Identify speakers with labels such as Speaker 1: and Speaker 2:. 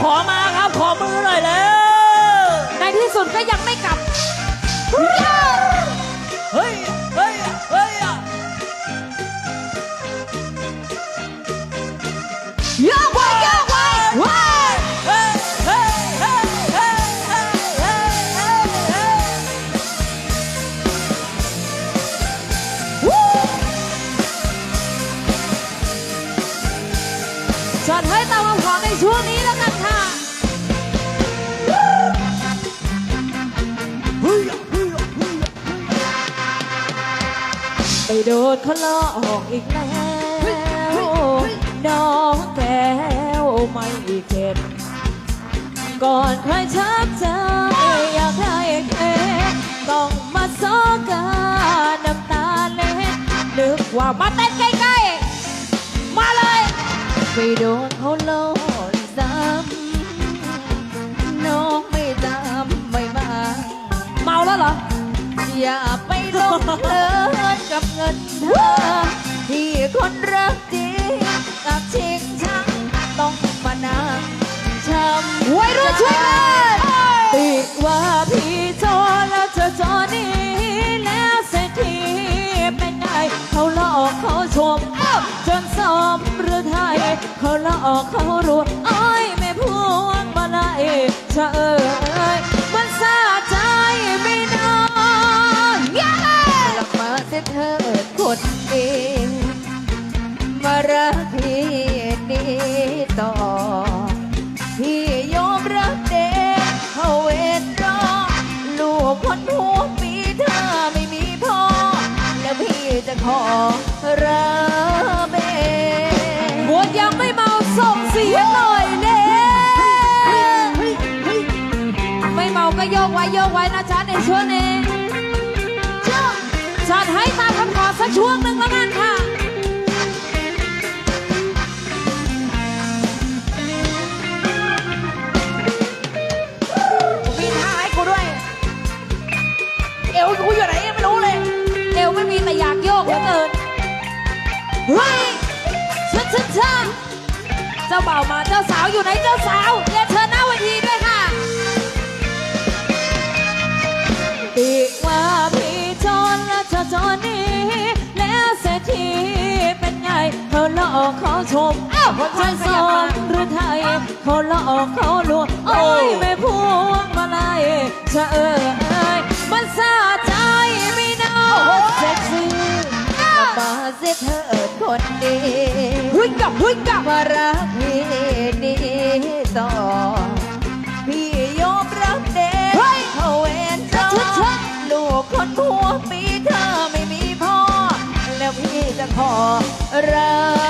Speaker 1: ขอมาครับ ขอมือหน่อยแล้ว
Speaker 2: ในที่สุดก็ยังไม่กลับ โดนเขาลอออกอีกแล้วน้องแก้วไม่เข็ดก่อนใครชักใจอยากได้เค้กต้องมาโซกันน้ำตาเล็ดนึกว่ามาเต้นใกล้ๆมาเลยไปโดนเขาลนซ้ำน้องไม่จำไม่มา เมาแล้วเหรออย่าไปลงเลิน กับเงินเธอ ที่คนรักจริงกับชิงชังต้องมานั่งช้ำวัยรุ่นช่วยกันติว่าพี่โจรแล้วเธอจอนี้แล้วเศรษฐีเป็นไงเขาหลอกเขาชมจนสมหรือไทยเขาหลอกเขารวยอ้อยแม่พวงมาลัยชะเอ่ ต่อ พี่ยอมรับเด็กเขาเวทรอ ลูกคนหัวปีเธอไม่มีพ่อ แล้วพี่จะขอรับเองบวชยังไม่เมาส่งเสียงหน่อยเน่ไม่เมาก็โยกไว้โยกไว้นะจ๊ะในช่วงนี้
Speaker 1: เฮ้
Speaker 2: ยชัดชัดชัดเจ้าบ่าวมาเจ้าสาวอยู่ไหนเจ้าสาวเรียนเชิญหน้าเวทีด้วยค่ะตีว่าพี่จนและเธอจนนี้แล้วเศรษฐีเป็นไงเขาหลอกเขาชมคนชายสองหรือไทยเขาหลอกเขาลวงโอ้ยแม่พวงมาลัยจะเอ่ย คนดีหุ้ยกับหุ้ยกับมารักพี่นี้ต่อ พี่ยอมรับเด็กเขาเวนจอลูกคนหัวปีเธอไม่มีพ่อ แล้วพี่จะขอรับ